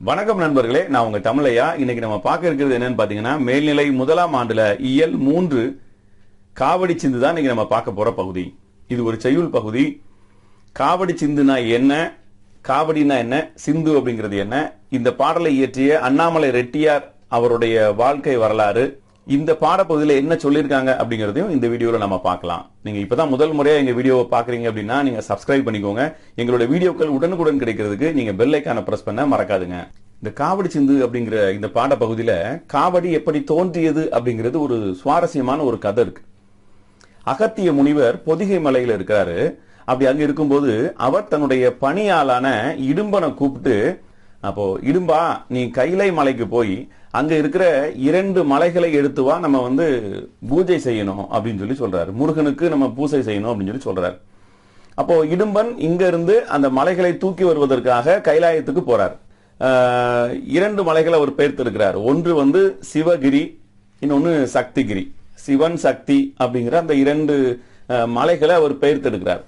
வணக்கம் நண்பர்களே நான் உங்க தமிழையா? இன்னைக்கு நம்ம பார்க்க இருக்கிறது என்னன்னு பாத்தீங்கன்னா மேல்நிலை முதலாம் ஆண்டுல இயல் மூன்று காவடி சிந்து தான் இன்னைக்கு நம்ம பார்க்க போற பகுதி. இது ஒரு செய்யுள் பகுதி. காவடி சிந்துனா என்ன? காவடினா என்ன? சிந்து அப்படிங்கிறது என்ன? இந்த பாடலை இயற்றிய அண்ணாமலை ரெட்டியார் அவருடைய வாழ்க்கை வரலாறு. இந்த பாடப்பகுதியில் என்ன சொல்லியிருக்காங்க அப்படிங்கிறதையும் இந்த வீடியோவில் நம்ம பார்க்கலாம். நீங்கள் இப்போ தான் முதல் முறையாக எங்கள் வீடியோவை பார்க்குறீங்க அப்படின்னா நீங்கள் சப்ஸ்கிரைப் பண்ணிக்கோங்க. எங்களோட வீடியோக்கள் உடனுக்குடன் கிடைக்கிறதுக்கு நீங்கள் பெல் ஐக்கான பிரஸ் பண்ண மறக்காதுங்க. இந்த காவடி சிந்து அப்படிங்கிற இந்த பாடப்பகுதியில காவடி எப்படி தோன்றியது அப்படிங்கிறது ஒரு சுவாரஸ்யமான ஒரு கதை இருக்கு. அகத்திய முனிவர் பொதிகை மலையில் இருக்கிறாரு. அப்படி அங்கே இருக்கும்போது அவர் தன்னுடைய பணியாளான இடும்பனை கூப்பிட்டு அப்போ இடும்பா நீ கைலை மலைக்கு போய் அங்க இருக்கிற இரண்டு மலைகளை எடுத்து வா நம்ம வந்து பூஜை செய்யணும் அப்படின்னு சொல்லி சொல்றாரு. முருகனுக்கு நம்ம பூஜை செய்யணும் அப்படின்னு சொல்லி சொல்றாரு. அப்போ இடும்பன் இங்க இருந்து அந்த மலைகளை தூக்கி வருவதற்காக கைலாயத்துக்கு போறார். இரண்டு மலைகளை அவர் பெயர்த்திருக்கிறார். ஒன்று வந்து சிவகிரி இன்னொன்று சக்திகிரி. சிவன் சக்தி அப்படிங்கிற அந்த இரண்டு மலைகளை அவர் பெயர்த்தெடுக்கிறார்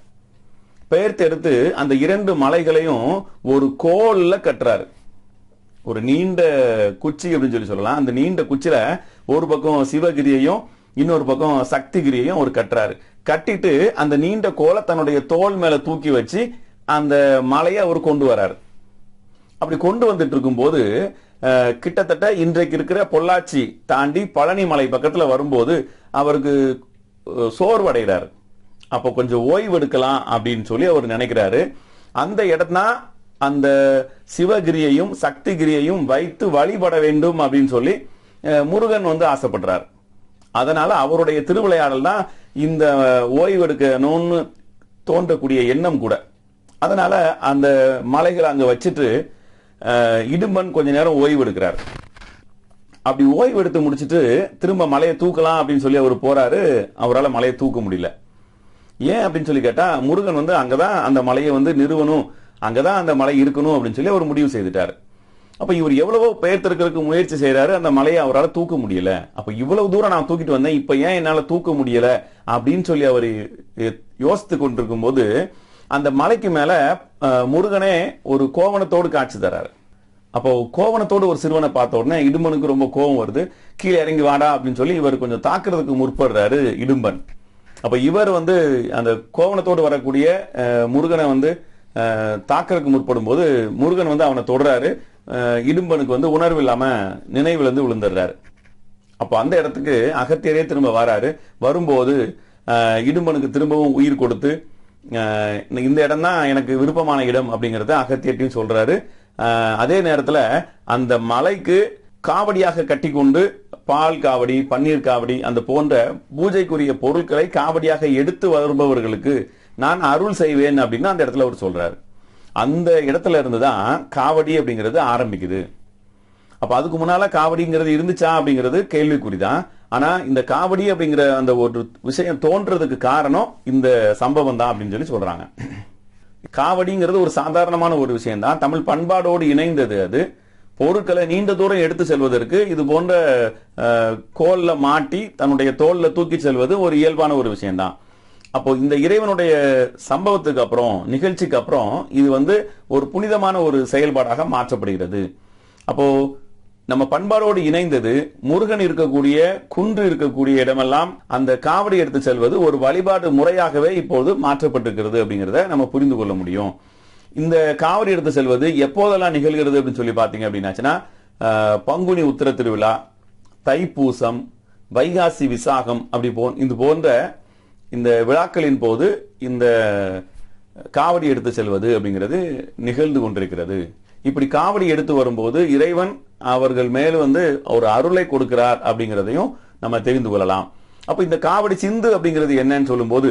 பெயர்த்தெடுத்து அந்த இரண்டு மலைகளையும் ஒரு கோல்ல கட்டுறாரு. ஒரு நீண்ட குச்சி அப்படின்னு சொல்லி சொல்லலாம். அந்த நீண்ட குச்சியில ஒரு பக்கம் சிவகிரியையும் இன்னொரு பக்கம் சக்திகிரியையும் ஒரு கட்டுறாரு. கட்டிட்டு அந்த நீண்ட கோலை தன்னுடைய தோல் மேல தூக்கி வச்சு அந்த மலையை அவர் கொண்டு வராரு. அப்படி கொண்டு வந்துட்டு இருக்கும்போது கிட்டத்தட்ட இன்றைக்கு இருக்கிற பொள்ளாச்சி தாண்டி பழனி மலை பக்கத்துல வரும்போது அவருக்கு சோர்வடைகிறார். அப்போ கொஞ்சம் ஓய்வு எடுக்கலாம் அப்படின்னு சொல்லி அவர் நினைக்கிறாரு. அந்த இடத்தான் அந்த சிவகிரியையும் சக்திகிரியையும் வைத்து வழிபட வேண்டும் அப்படின்னு சொல்லி முருகன் வந்து ஆசைப்படுறார். அதனால அவருடைய திருவிளையாடல் தான் இந்த ஓய்வு எடுக்கணும்னு தோன்றக்கூடிய எண்ணம் கூட. அதனால அந்த மலைகளை அங்க வச்சுட்டு இடும்பன் கொஞ்ச நேரம் ஓய்வு எடுக்கிறார் அப்படி ஓய்வு எடுத்து முடிச்சுட்டு திரும்ப மலையை தூக்கலாம் அப்படின்னு சொல்லி அவர் போறாரு. அவரால் மலையை தூக்க முடியல. ஏன் அப்படின்னு சொல்லி கேட்டா முருகன் வந்து அங்கதான் அந்த மலையை வந்து நிறுவனம் அங்கதான் அந்த மலை இருக்கணும் அப்படின்னு சொல்லி அவர் முடிவு செய்துட்டார். அப்ப இவர் எவ்வளவோ பெயர்த்திருக்கிறதுக்கு முயற்சி செய்யறாரு அந்த மலையை அவரால் தூக்க முடியல. அப்ப இவ்வளவு தூரம் நான் தூக்கிட்டு வந்தேன் இப்ப ஏன் என்னால தூக்க முடியல அப்படின்னு சொல்லி அவர் யோசித்து கொண்டிருக்கும் போது அந்த மலைக்கு மேல முருகனே ஒரு கோவணத்தோடு காட்சி தராரு. அப்போ கோவணத்தோடு ஒரு சிறுவனை பார்த்த உடனே இடும்பனுக்கு ரொம்ப கோபம் வருது. கீழே இறங்கி வாடா அப்படின்னு சொல்லி இவர் கொஞ்சம் தாக்குறதுக்கு முற்படுறாரு இடும்பன். அப்ப இவர் வந்து அந்த கோவணத்தோடு வரக்கூடிய முருகனை வந்து தாக்கறதுக்கு முற்படும் போது முருகன் வந்து அவனை தொடுறாரு. இடும்பனுக்கு வந்து உணர்வு இல்லாம நினைவிலிருந்து விழுந்துடுறாரு. அப்போ அந்த இடத்துக்கு அகத்தியரே திரும்ப வராரு. வரும்போது இடும்பனுக்கு திரும்பவும் உயிர் கொடுத்து இந்த இடம் தான் எனக்கு விருப்பமான இடம் அப்படிங்கிறத அகத்தியர்ட்டையும் சொல்றாரு. அதே நேரத்தில் அந்த மலைக்கு காவடியாக கட்டி கொண்டு பால் காவடி பன்னீர் காவடி அந்த போன்ற பூஜைக்குரிய பொருட்களை காவடியாக எடுத்து வருபவர்களுக்கு நான் அருள் செய்வேன் அப்படின்னு அந்த இடத்துல அவர் சொல்றாரு. அந்த இடத்துல இருந்து தான் காவடி அப்படிங்கிறது ஆரம்பிக்குது. அப்ப அதுக்கு முன்னால காவடிங்கிறது இருந்துச்சா அப்படிங்கிறது கேள்விக்குறிதான். ஆனா இந்த காவடி அப்படிங்கிற அந்த ஒரு விஷயம் தோன்றதுக்கு காரணம் இந்த சம்பவம் தான் அப்படின்னு சொல்லி சொல்றாங்க. காவடிங்கிறது ஒரு சாதாரணமான ஒரு விஷயம் தான் தமிழ் பண்பாடோடு இணைந்தது அது. பொருட்களை நீண்ட தூரம் எடுத்து செல்வதற்கு இது போன்ற கோல்ல மாட்டி தன்னுடைய தோல்ல தூக்கி செல்வது ஒரு இயல்பான ஒரு விஷயம்தான். அப்போ இந்த இறைவனுடைய சம்பவத்துக்கு அப்புறம் நிகழ்ச்சிக்கு அப்புறம் இது வந்து ஒரு புனிதமான ஒரு செயல்பாடாக மாற்றப்படுகிறது. அப்போ நம்ம பண்பாடோடு இணைந்தது முருகன் இருக்கக்கூடிய குன்று இருக்கக்கூடிய இடமெல்லாம் அந்த காவடி எடுத்து செல்வது ஒரு வழிபாடு முறையாகவே இப்போது மாற்றப்பட்டிருக்கிறது அப்படிங்கிறத நம்ம புரிந்து கொள்ள முடியும். இந்த காவடி எடுத்து செல்வது எப்போதெல்லாம் நிகழ்கிறது அப்படின்னு சொல்லி பார்த்தீங்க அப்படின்னாச்சுன்னா பங்குனி உத்திர திருவிழா தைப்பூசம் வைகாசி விசாகம் அப்படி போ இது போன்ற இந்த விழாக்களின் போது இந்த காவடி எடுத்து செல்வது அப்படிங்கிறது நிகழ்ந்து கொண்டிருக்கிறது. இப்படி காவடி எடுத்து வரும்போது இறைவன் அவர்கள் மேல் வந்து ஒரு அருளை கொடுக்கிறார் அப்படிங்கிறதையும் நம்ம தெரிந்து கொள்ளலாம். அப்ப இந்த காவடி சிந்து அப்படிங்கிறது என்னன்னு சொல்லும்போது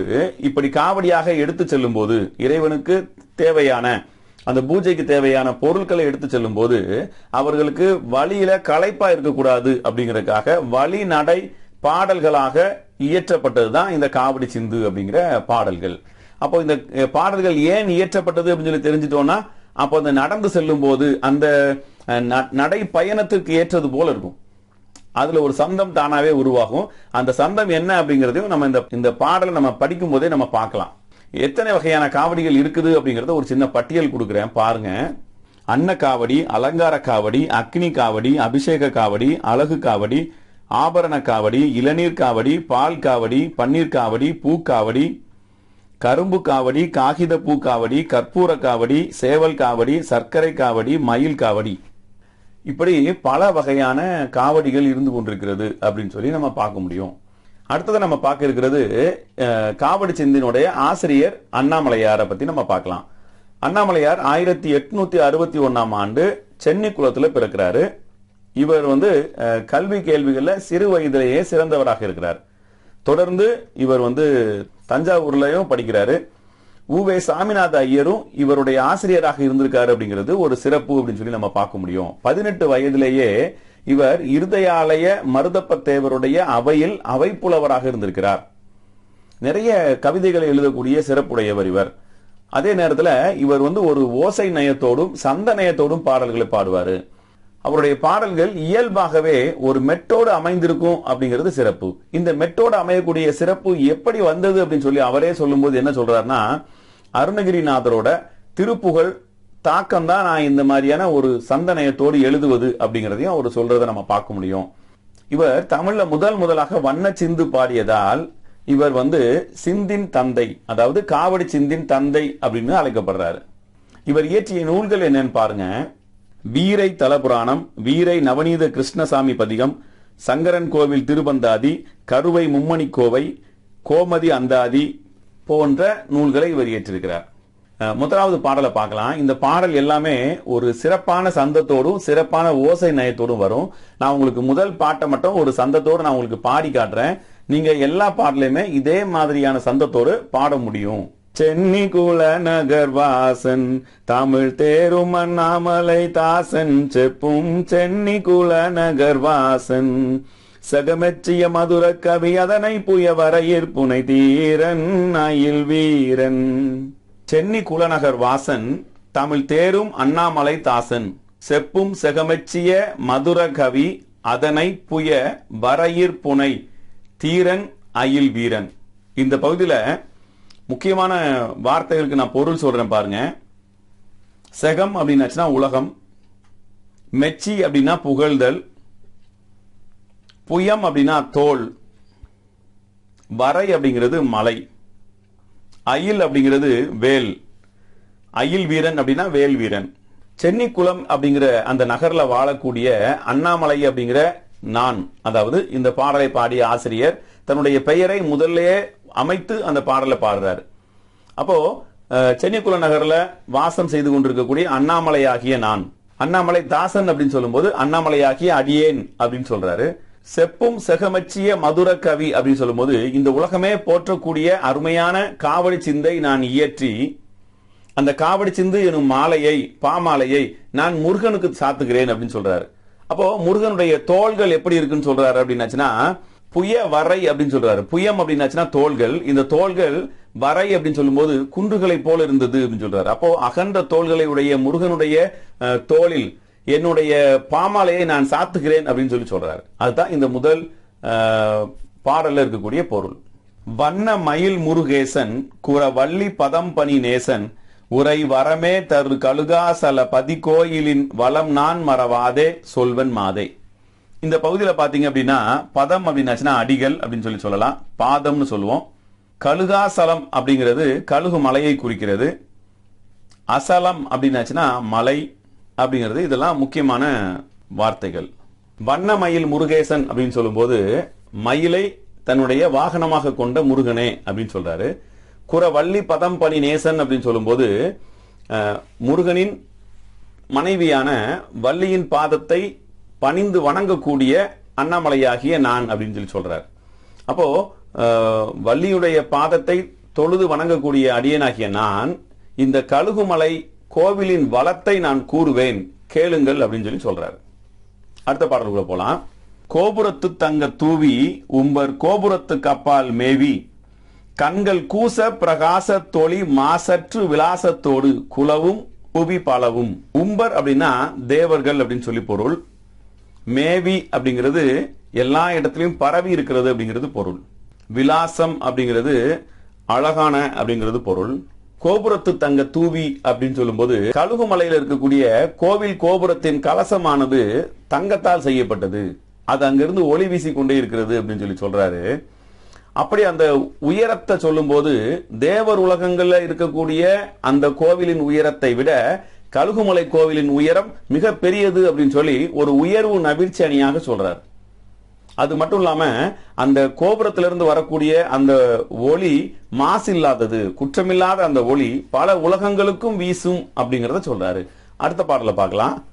இப்படி காவடியாக எடுத்து செல்லும் போது இறைவனுக்கு தேவையான அந்த பூஜைக்கு தேவையான பொருட்களை எடுத்து செல்லும் போது அவர்களுக்கு வழியில களைப்பா இருக்கக்கூடாது அப்படிங்கறதுக்காக வழி நடை பாடல்களாக இயற்றப்பட்டதுதான் இந்த காவடி சிந்து அப்படிங்கிற பாடல்கள். அப்போ இந்த பாடல்கள் ஏன் இயற்றப்பட்டது அப்படின்னு சொல்லி தெரிஞ்சிட்டோம்னா அப்போ அந்த நடந்து செல்லும் போது அந்த ந- நடை பயணத்திற்கு ஏற்றது போல இருக்கும். அதுல ஒரு சந்தம் தானாவே உருவாகும். அந்த சந்தம் என்ன அப்படிங்கிறதையும் நம்ம இந்த இந்த பாடலை நம்ம படிக்கும் போதே நம்ம பார்க்கலாம். எத்தனை வகையான காவடிகள் இருக்குது அப்படிங்கறத ஒரு சின்ன பட்டியல் கொடுக்குறேன். பாருங்க. அன்ன காவடி அலங்கார காவடி அக்னி காவடி அபிஷேக காவடி அழகு காவடி ஆபரண காவடி இளநீர் காவடி பால் காவடி பன்னீர் காவடி பூக்காவடி கரும்பு காவடி காகித பூ காவடி கற்பூர காவடி சேவல் காவடி சர்க்கரை காவடி மயில் காவடி இப்படி பல வகையான காவடிகள் இருந்து கொண்டிருக்கிறது அப்படின்னு சொல்லி நம்ம பார்க்க முடியும். அடுத்தது நம்ம பார்க்க இருக்கிறது காவடி சிந்தினுடைய ஆசிரியர் அண்ணாமலையாரை பத்தி நம்ம பார்க்கலாம். அண்ணாமலையார் ஆயிரத்தி எட்நூத்தி அறுபத்தி ஒன்னாம் ஆண்டு சென்னை குளத்துல பிறக்கிறாரு. இவர் வந்து கல்வி கேள்விகளில் சிறு வயதிலேயே சிறந்தவராக இருக்கிறார். தொடர்ந்து இவர் வந்து தஞ்சாவூர்லயும் படிக்கிறாரு. உவே சாமிநாத ஐயரும் இவருடைய ஆசிரியராக இருந்திருக்காரு அப்படிங்கிறது ஒரு சிறப்பு அப்படின்னு சொல்லி நம்ம பார்க்க முடியும். பதினெட்டு வயதிலேயே இவர் இருதயாலய மருதப்ப தேவருடைய அவையில் அவைப்புலவராக இருந்திருக்கிறார். நிறைய கவிதைகளை எழுதக்கூடிய சிறப்புடையவர் இவர். அதே நேரத்தில் இவர் வந்து ஒரு ஓசை நயத்தோடும் சந்த நயத்தோடும் பாடல்களை பாடுவாரு. அவருடைய பாடல்கள் இயல்பாகவே ஒரு மெட்டோடு அமைந்திருக்கும் அப்படிங்கிறது சிறப்பு. இந்த மெட்டோடு அமையக்கூடிய சிறப்பு எப்படி வந்தது அப்படின்னு சொல்லி அவரே சொல்லும்போது என்ன சொல்றாருன்னா அருணகிரிநாதரோட திருப்புகழ் தாக்கம் தான் நான் இந்த மாதிரியான ஒரு சந்தனயத்தோடு எழுதுவது அப்படிங்கிறதையும் அவர் சொல்றதை நம்ம பார்க்க முடியும். இவர் தமிழ்ல முதல் முதலாக வண்ண சிந்து பாடியதால் இவர் வந்து சிந்தின் தந்தை அதாவது காவடி சிந்தின் தந்தை அப்படின்னு அழைக்கப்படுறாரு. இவர் இயற்றிய நூல்கள் என்னன்னு பாருங்க. வீரை தலபுராணம் வீரை நவநீத கிருஷ்ணசாமி பதிகம் சங்கரன் கோவில் திருபந்தாதி கருவை மும்மணி கோவை கோமதி அந்தாதி போன்ற நூல்களை இவர் இயற்றிருக்கிறார். முதலாவது பாடலை பார்க்கலாம். இந்த பாடல் எல்லாமே ஒரு சிறப்பான சந்தத்தோடும் சிறப்பான ஓசை நயத்தோடும் வரும். நான் உங்களுக்கு முதல் பாட்டை மட்டும் ஒரு சந்தத்தோடு நான் உங்களுக்கு பாடி காட்டுறேன். நீங்க எல்லா பாடலையுமே இதே மாதிரியான சந்தத்தோடு பாட முடியும். சென்னி குல நகர் வாசன் தமிழ் தேரும் அண்ணாமலை தாசன் செப்பும் சென்னி குல நகர் வாசன் சகமெச்சிய மதுர கவி அதனை புய வரையிற் புனை தீரன் அயில் வீரன். சென்னி குலநகர் வாசன் தமிழ் தேரும் அண்ணாமலை தாசன் செப்பும் செகமெச்சிய மதுர கவி அதனை புய வரையிற் புனை தீரன் அயில் வீரன். இந்த பகுதியில் முக்கியமான வார்த்தைகளுக்கு நான் பொருள் சொல்றேன் பாருங்க. செகம் அப்படின்னாச்சுன்னா உலகம். மெச்சி அப்படின்னா புகழ்தல். புயம் அப்படின்னா தோல். வரை அப்படிங்கிறது மலை. அயில் அப்படிங்கிறது வேல். அயில் வீரன் அப்படின்னா வேல் வீரன். சென்னிக்குளம் அப்படிங்கிற அந்த நகரில் வாழக்கூடிய அண்ணாமலை அப்படிங்கிற நான் அதாவது இந்த பாடலை பாடிய ஆசிரியர் தன்னுடைய பெயரை முதல்லயே அமைத்து அந்த பாடலை பாடுறாரு. அப்போ அஹ், நகரில் நகர்ல வாசம் செய்து கொண்டிருக்கக்கூடிய அண்ணாமலை ஆகிய நான். அண்ணாமலை தாசன் அப்படின்னு சொல்லும்போது அண்ணாமலை ஆகிய அடியேன் அப்படின்னு சொல்றாரு. செப்பும் செகமச்சிய மதுர கவி அப்படின்னு சொல்லும்போது இந்த உலகமே போற்றக்கூடிய அருமையான காவடி சிந்தை நான் இயற்றி அந்த காவடி சிந்து எனும் மாலையை பாமாலையை நான் முருகனுக்கு சாத்துகிறேன் அப்படின்னு சொல்றாரு. அப்போ முருகனுடைய தோள்கள் எப்படி இருக்குன்னு சொல்றாரு அப்படின்னாச்சுன்னா புய வரை அப்படின்னு சொல்றாரு. புயம் அப்படின்னாச்சுன்னா தோள்கள். இந்த தோள்கள் வரை அப்படின்னு சொல்லும்போது குன்றுகளை போல இருந்தது அப்படின்னு சொல்றாரு. அப்போ அகன்ற தோள்களை உடைய முருகனுடைய தோளில் என்னுடைய பாமாலையை நான் சாத்துகிறேன் அப்படின்னு சொல்லி சொல்றாரு. அதுதான் இந்த முதல் பாடல்ல இருக்கக்கூடிய பொருள். வண்ண மயில் முருகேசன் குற வள்ளி பதம் பனி நேசன் உரை வரமே தரு கழுகாசல பதி கோயிலின் வளம் நான் மறவாதே சொல்வன் மாதே. இந்த பகுதியில் பார்த்தீங்க அப்படின்னா பதம் அப்படின்னாச்சுன்னா அடிகள் அப்படின்னு சொல்லி சொல்லலாம். பாதம்னு சொல்லுவோம். கழுகாசலம் அப்படிங்கிறது கழுகு மலையை குறிக்கிறது. அசலம் அப்படின்னாச்சுன்னா மலை அப்படிங்கிறது. இதெல்லாம் முக்கியமான வார்த்தைகள். வண்ண மயில் முருகேசன் அப்படின்னு சொல்லும்போது மயிலை தன்னுடைய வாகனமாக கொண்ட முருகனே அப்படின்னு சொல்றாரு. குறவள்ளி பதம் பணி நேசன் அப்படின்னு சொல்லும்போது முருகனின் மனைவியான வள்ளியின் பாதத்தை பணிந்து வணங்கக்கூடிய அண்ணாமலையாகிய நான் அப்படின்னு சொல்லி சொல்றார். அப்போ வள்ளியுடைய பாதத்தை தொழுது வணங்கக்கூடிய அடியனாகிய நான் இந்த கழுகுமலை கோவிலின் வளத்தை நான் கூறுவேன் கேளுங்கள் அப்படின்னு சொல்லி சொல்றாரு. அடுத்த பாடலுக்குள்ள போலாம். கோபுரத்து தங்க தூவி உம்பர் கோபுரத்து கப்பால் மேவி கண்கள் கூச பிரகாச தொழி மாசற்று விலாசத்தோடு குலவும் புவி பலவும். உம்பர் அப்படின்னா தேவர்கள் அப்படின்னு சொல்லி பொருள். மேவி அப்படிங்கிறது எல்லா இடத்துலையும் பரவி இருக்கிறது அப்படிங்கிறது பொருள். விலாசம் அப்படிங்கிறது அழகான அப்படிங்கிறது பொருள். கோபுரத்து தங்க தூவி அப்படின்னு சொல்லும்போது கழுகுமலையில் இருக்கக்கூடிய கோவில் கோபுரத்தின் கலசமானது தங்கத்தால் செய்யப்பட்டது. அது அங்கிருந்து ஒளி வீசி கொண்டே இருக்கிறது அப்படின்னு சொல்லி சொல்றாரு. அப்படி அந்த உயரத்தை சொல்லும்போது தேவர் உலகங்கள்ல இருக்கக்கூடிய அந்த கோவிலின் உயரத்தை விட கழுகுமலை கோவிலின் உயரம் மிக பெரியது அப்படின்னு சொல்லி ஒரு உயர்வு நவிர்ச்சி அணியாக சொல்றார். அது மட்டும் இல்லாம அந்த கோபுரத்திலிருந்து வரக்கூடிய அந்த ஒளி மாசு இல்லாதது குற்றமில்லாத அந்த ஒளி பல உலகங்களுக்கும் வீசும் அப்படிங்கறத சொல்றாரு. அடுத்த பாடல பார்க்கலாம்.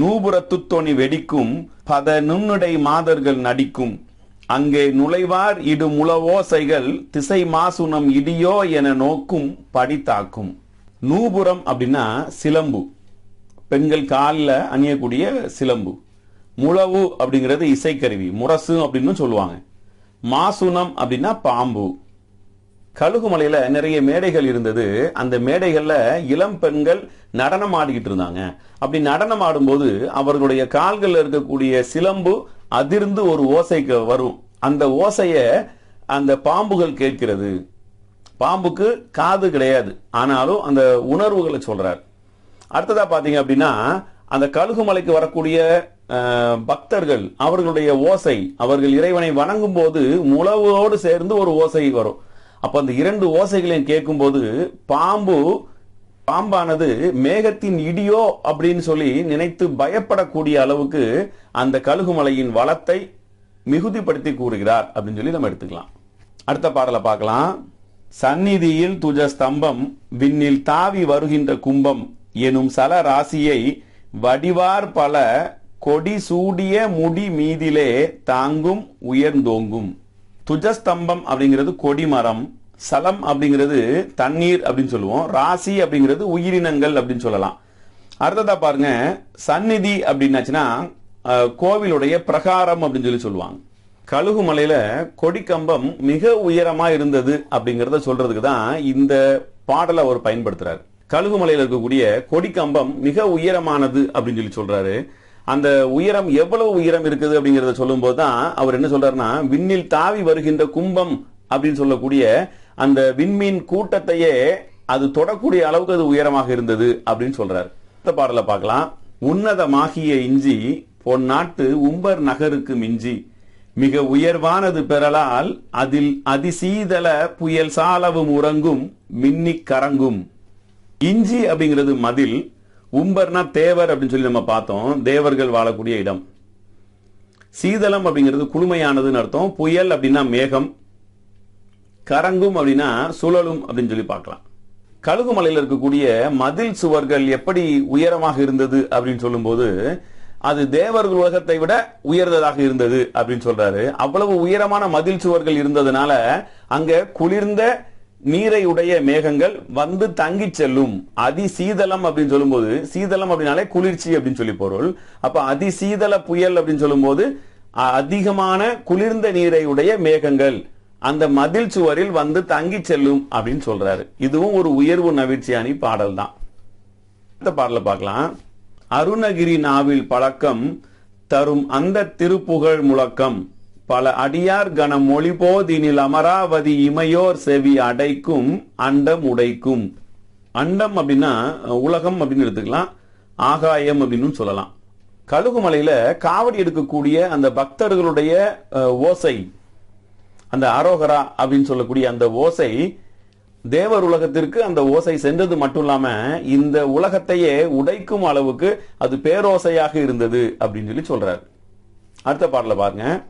நூபுரத்து தொனி வெடிக்கும் பத நுண்ணுடை மாதர்கள் நடிக்கும். அங்கே நுழைவார் இடு முளவோசைகள் திசை மாசுனம் இடியோ என நோக்கும் படித்தாக்கும் நூபுரம் அப்படின்னா சிலம்பு. பெண்கள் காலில் அணியக்கூடிய சிலம்பு. முழவு அப்படிங்கிறது இசைக்கருவி முரசு அப்படின்னு சொல்லுவாங்க. மாசுனம் அப்படின்னா பாம்பு. கழுகுமலையில நிறைய மேடைகள் இருந்தது. அந்த மேடைகள்ல இளம் பெண்கள் நடனம் ஆடிக்கிட்டு இருந்தாங்க. அப்படி நடனம் ஆடும்போது அவர்களுடைய கால்களில் இருக்கக்கூடிய சிலம்பு அதிர்ந்து ஒரு ஓசைக்கு வரும். அந்த ஓசைய அந்த பாம்புகள் கேட்கிறது. பாம்புக்கு காது கிடையாது. ஆனாலும் அந்த உணர்வுகளை சொல்றார். அடுத்ததா பாத்தீங்க அப்படின்னா அந்த கழுகுமலைக்கு வரக்கூடிய பக்தர்கள் அவர்களுடைய ஓசை அவர்கள் இறைவனை வணங்கும் போது முழவோடு சேர்ந்து ஒரு ஓசை வரும். அப்ப அந்த இரண்டு ஓசைகளையும் கேட்கும்போது பாம்பு பாம்பானது மேகத்தின் இடியோ அப்படின்னு சொல்லி நினைத்து பயப்படக்கூடிய அளவுக்கு அந்த கழுகுமலையின் வளத்தை மிகுதிப்படுத்தி கூறுகிறார் அப்படின்னு சொல்லி நம்ம எடுத்துக்கலாம். அடுத்த பாடலை பார்க்கலாம். சந்நிதியில் துஜ ஸ்தம்பம் விண்ணில் தாவி வருகின்ற கும்பம் எனும் சல ராசியை வடிவார் பல கொடி சூடிய முடி மீதிலே தாங்கும் உயர்ந்தோங்கும். துஜஸ்தம்பம் அப்படிங்கிறது கொடிமரம் சலம் அப்படிங்கிறது தண்ணீர் அப்படின்னு சொல்லுவோம் ராசி அப்படிங்கிறது உயிரினங்கள் அப்படின்னு சொல்லலாம். அடுத்ததா பாருங்க சந்நிதி அப்படின்னாச்சுன்னா கோவிலுடைய பிரகாரம் அப்படின்னு சொல்லி சொல்லுவாங்க. கழுகு மலையில கொடிக்கம்பம் மிக உயரமா இருந்தது அப்படிங்கறத சொல்றதுக்கு தான் இந்த பாடலை அவர் பயன்படுத்துறாரு. கழுகு மலையில இருக்கக்கூடிய கொடிக்கம்பம் மிக உயரமானது அப்படின்னு சொல்லி சொல்றாரு. அந்த உயரம் எவ்வளவு உயரம் இருக்குது அப்படிங்கறத சொல்லும் தான் அவர் என்ன சொல்றாருன்னா விண்ணில் தாவி வருகின்ற கும்பம் அப்படின்னு சொல்லக்கூடிய அந்த விண்மீன் கூட்டத்தையே அது தொடக்கூடிய அளவுக்கு அது உயரமாக இருந்தது அப்படின்னு சொல்றாரு. அடுத்த பாடலை பார்க்கலாம். உன்னதமாகிய இஞ்சி பொன்னாட்டு உம்பர் நகருக்கு மிஞ்சி மிக உயர்வானது பெறலால் அதில் அதிசீதள புயல் சாலவும் உறங்கும் மின்னிக் கரங்கும். இஞ்சி அப்படிங்கிறது மதில் உம்பர்னா தேவர் அப்படின்னு சொல்லி நம்ம பார்த்தோம் தேவர்கள் வாழக்கூடிய இடம். சீதளம் அப்படிங்கிறது குளுமையானதுன்னு அர்த்தம் புயல் அப்படின்னா மேகம் கரங்கும் அப்படின்னா சுழலும் அப்படின்னு சொல்லி பார்க்கலாம். கழுகுமலையில் இருக்கக்கூடிய மதில் சுவர்கள் எப்படி உயரமாக இருந்தது அப்படின்னு சொல்லும்போது அது தேவர்கள் உலகத்தை விட உயர்ந்ததாக இருந்தது அப்படின்னு சொல்றாரு. அவ்வளவு உயரமான மதில் சுவர்கள் இருந்ததுனால அங்க குளிர்ந்த நீரை உடைய மேகங்கள் வந்து தங்கி செல்லும். அதி சீதளம் அப்படின்னு சொல்லும்போது சீதளம் அப்படின்னாலே குளிர்ச்சி அப்படின்னு சொல்லி பொருள். அப்ப அதி சீதள புயல் அப்படின்னு சொல்லும்போது அ- அதிகமான குளிர்ந்த நீரை உடைய மேகங்கள் அந்த மதில் சுவரில் வந்து தங்கி செல்லும் அப்படின்னு சொல்றாரு. இதுவும் ஒரு உயர்வு நவிற்சியானி பாடல் தான் இந்த பாடலை பார்க்கலாம். அருணகிரி நாவில் பழக்கம் தரும் அந்த திருப்புகழ் முழக்கம். பல அடியார் கணம் மொழிபோதினில் அமராவதி இமையோர் செவி அடைக்கும் அண்டம் உடைக்கும். அண்டம் அப்படின்னா உலகம் அப்படின்னு எடுத்துக்கலாம். ஆகாயம் அப்படின்னு சொல்லலாம். கழுகுமலையில காவடி எடுக்கக்கூடிய அந்த பக்தர்களுடைய ஓசை. அந்த அரோகரா அப்படின்னு சொல்லக்கூடிய அந்த ஓசை தேவர் உலகத்திற்கு அந்த ஓசை சென்றது மட்டும் இல்லாம இந்த உலகத்தையே உடைக்கும் அளவுக்கு அது பேரோசையாக இருந்தது அப்படின்னு சொல்லி சொல்றாரு. அடுத்த பாடல பாருங்க.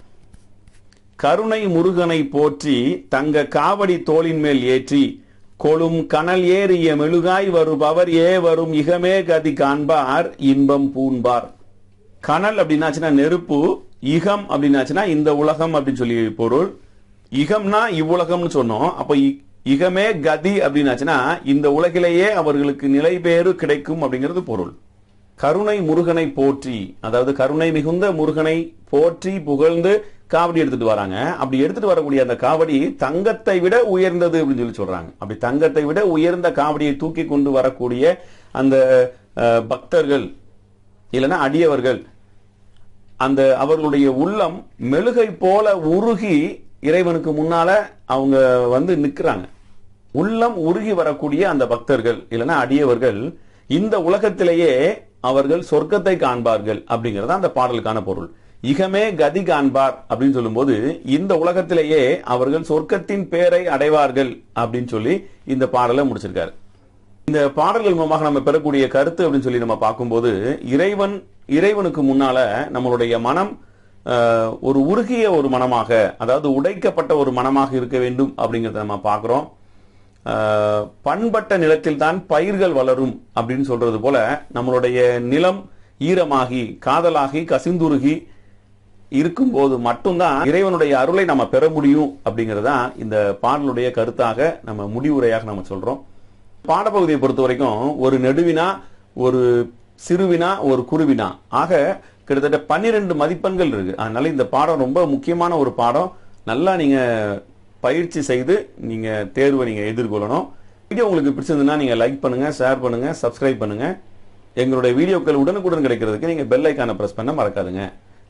கருணை முருகனை போற்றி தங்க காவடி தோளின் மேல் ஏற்றி கொழும் கனல் ஏறிய மெழுகாய் வருபவர் ஏ வரும் இகமே கதி காண்பார் இன்பம் பூண்பார். கனல் அப்படின்னாச்சுன்னா நெருப்பு இகம் அப்படின்னாச்சுன்னா இந்த உலகம் அப்படின்னு சொல்லி பொருள். இகம்னா இவ்வுலகம்னு சொன்னோம். அப்ப இ- இகமே கதி அப்படின்னாச்சுன்னா இந்த உலகிலேயே அவர்களுக்கு நிலை பேறு கிடைக்கும் அப்படிங்கிறது பொருள். கருணை முருகனை போற்றி அதாவது கருணை மிகுந்த முருகனை போற்றி புகழ்ந்து காவடி எடுத்துட்டு வராங்க. அப்படி எடுத்துட்டு வரக்கூடிய அந்த காவடி தங்கத்தை விட உயர்ந்தது அப்படின்னு சொல்லி சொல்றாங்க. அப்படி தங்கத்தை விட உயர்ந்த காவடியை தூக்கி கொண்டு வரக்கூடிய அந்த பக்தர்கள் இல்லைன்னா அடியவர்கள் அந்த அவர்களுடைய உள்ளம் மெழுகை போல உருகி இறைவனுக்கு முன்னால அவங்க வந்து நிற்கிறாங்க உள்ளம் உருகி வரக்கூடிய அந்த பக்தர்கள் இல்லைன்னா அடியவர்கள் இந்த உலகத்திலேயே அவர்கள் சொர்க்கத்தை காண்பார்கள் அப்படிங்கறது அந்த பாடலுக்கான பொருள். இகமே கதி காண்பார் அப்படின்னு சொல்லும்போது இந்த உலகத்திலேயே அவர்கள் சொர்க்கத்தின் பேரை அடைவார்கள் அப்படின்னு சொல்லி இந்த பாடலை முடிச்சிருக்காரு. இந்த பாடல்கள் மூலமாக நம்ம பெறக்கூடிய கருத்து அப்படின்னு சொல்லி நம்ம பார்க்கும்போது இறைவன் இறைவனுக்கு முன்னால நம்மளுடைய மனம் ஒரு உருகிய ஒரு மனமாக அதாவது உடைக்கப்பட்ட ஒரு மனமாக இருக்க வேண்டும் அப்படிங்கிறத நம்ம பார்க்குறோம். பண்பட்ட நிலத்தில் தான் பயிர்கள் வளரும் அப்படின்னு சொல்றது போல நம்மளுடைய நிலம் ஈரமாகி காதலாகி கசிந்துருகி இருக்கும்போது மட்டும்தான் இறைவனுடைய அருளை நம்ம பெற முடியும் அப்படிங்கறதா இந்த பாடலுடைய கருத்தாக நம்ம முடிவுரையாக நம்ம சொல்றோம். பாடப்பகுதியை பொறுத்த வரைக்கும் ஒரு நெடுவினா ஒரு சிறுவினா ஒரு குருவினா. ஆக கிட்டத்தட்ட பன்னிரெண்டு மதிப்பெண்கள் இருக்கு. அதனால இந்த பாடம் ரொம்ப முக்கியமான ஒரு பாடம். நல்லா நீங்க பயிற்சி செய்து நீங்க தேர்வை நீங்க எதிர்கொள்ளணும். வீடியோ உங்களுக்கு பிடிச்சிருந்ததுன்னா நீங்க லைக் பண்ணுங்க ஷேர் பண்ணுங்க சப்ஸ்கிரைப் பண்ணுங்க. எங்களுடைய வீடியோக்கள் உடனுக்குடன் கிடைக்கிறதுக்கு நீங்க பெல் ஐக்கான பிரஸ் பண்ண மறக்காதுங்க.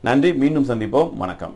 நன்றி மீண்டும் சந்திப்போம். வணக்கம்.